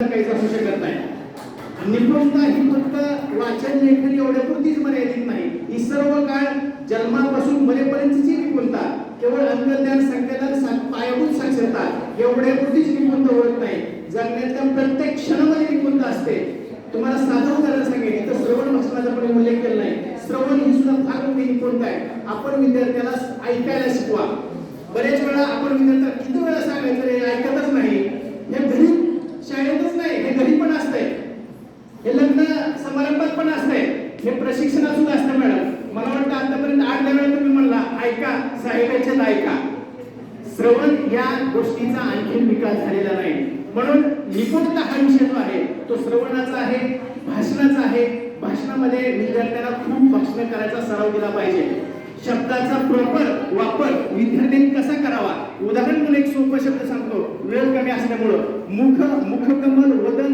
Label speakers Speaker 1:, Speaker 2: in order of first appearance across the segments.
Speaker 1: काहीच असू शकत नाही. निपुणता ही फक्त वाचन लेखन एवढ्यापुरतीच मर्यादित नाही. ही सर्व काळ जन्मापासून मरेपर्यंतची निपुणता केवळ अंतर्ज्ञान संख्यादान पायाभूत साक्षरता एवढ्यापुरतीच निपुणता होत नाही. जगण्यातल्या प्रत्येक क्षणामध्ये निपुणता असते. तुम्हाला साधं उदाहरण सांगेल तर श्रवण भाषणाचा पण उल्लेख केला नाही. श्रवण ही सुद्धा फार मोठी निपुणता आहे. आपण विद्यार्थ्याला ऐकायला शिकवा. बरेच वेळा आपण विद्यार्थ्याला किती वेळा सांगायचं ऐकतच नाही हे घरी शाळेतच नाही हे घरी पण असतंय. हे लग्न समारंभात पण असतंय. हे प्रशिक्षणात सुद्धा असतं मॅडम. मला वाटतं आतापर्यंत आठल्या वेळा तुम्ही म्हणला ऐका साहेबांच्यात ऐका श्रवण या गोष्टीचा आणखीन विकास झालेला नाही. म्हणून निपुणता हा विषय जो आहे तो श्रवणाचा आहे भाषणाचा आहे. भाषणामध्ये विद्यार्थ्यांना खूप भाषण करायचा सराव दिला पाहिजे. शब्दाचा प्रॉपर वापर विद्यार्थ्यांनी कसा करावा? उदाहरण म्हणून एक सोपं शब्द सांगतो वेळ कमी असल्यामुळं. मुख मुखकमल वदन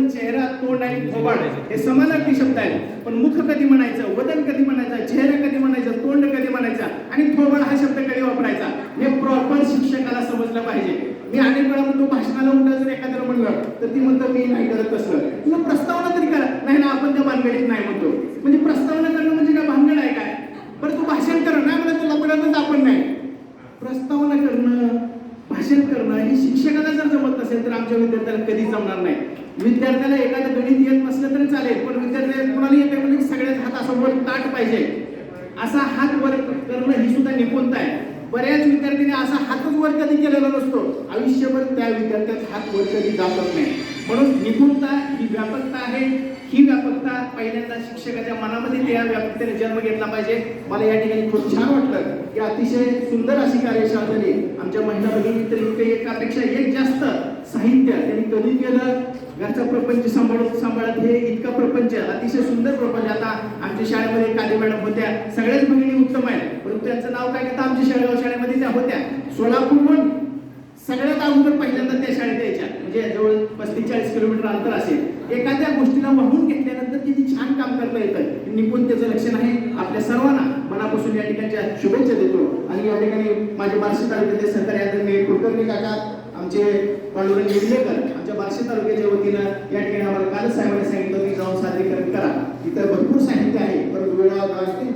Speaker 1: चेहरा आणि थोबाड हे समानार्थी शब्द आहेत. पण मुख कधी म्हणायचं वदन कधी म्हणायचं चेहरा कधी म्हणायचं तोंड कधी म्हणायचा आणि थोबाड हा शब्द कधी वापरायचा? हे प्रॉपर शिक्षकाला समजलं पाहिजे. मी अनेक वेळा म्हणतो भाषणाला उठा जर एखाद्याला म्हणलं तर ती म्हणतो मी नाही करत तसं. तुला प्रस्तावना तरी करा. नाही ना आपण त्या भानगडीत नाही म्हणतो. म्हणजे प्रस्तावना करणं म्हणजे काय? भानगड आहे काय? बरं तू भाषण करणं नाही म्हणत तुला पर्यंतच आपण नाही. प्रस्तावना करणं भाषण करणं ही शिक्षकाला जर जमत नसेल तर आमच्या विद्यार्थ्याला कधी जमणार नाही. विद्यार्थ्याला एखादं गणित येत नसलं तरी चालेल पण विद्यार्थ्याला कोणाला येते म्हणजे सगळ्यात हात असा वर ताट पाहिजे. असा हात वर करणं ही सुद्धा निपुणता आहे. बऱ्याच विद्यार्थ्यांनी असा हातच वर कधी केलेला नसतो. आयुष्यभर त्या विद्यार्थ्यात हात वर कधी जातच नाही. म्हणून निपुणता ही व्यापकता आहे. पहिल्यांदा शिक्षकाच्या मनामध्ये त्या व्यक्तीने जन्म घेतला पाहिजे. मला या ठिकाणी खूप छान वाटलं. की अतिशय सुंदर अशी कार्यशाळा झाली. आमच्या महिला भगिनी तर इतके एकापेक्षा एक जास्त साहित्य. त्यांनी कधी केलं घरचा प्रपंच सांभाळून सांभाळत हे इतका प्रपंच अतिशय सुंदर प्रपंच. आता आमच्या शाळेमध्ये काली मॅडम होत्या. सगळ्याच भगिनी उत्तम आहेत. परंतु त्यांचं नाव काय घेतं आमच्या शाळेगाव शाळेमध्ये त्या होत्या. सोलापूरहून सगळ्यात अगोदर पहिल्यांदा त्या शाळेत यायच्या. म्हणजे जवळ पस्तीस चाळीस किलोमीटर अंतर असेल. एखाद्या गोष्टीला वाहून घेतल्यानंतर किती छान काम करता येतं. निपुणतेचं लक्षण आहे. आपल्या सर्वांना मनापासून या ठिकाणच्या शुभेच्छा देतो. आणि या ठिकाणी माझे बार्शी तालुक्याचे सहकारी आदरणीय कुलकर्णी काका आमचे पांडुरंग निवलेकर आमच्या बार्शी तालुक्याच्या वतीनं या ठिकाणी आम्हाला कालच साहेबांनी सांगितलं की जाऊन सादरीकरण करा. इथं भरपूर साहित्य आहे. परंतु वेळा असतील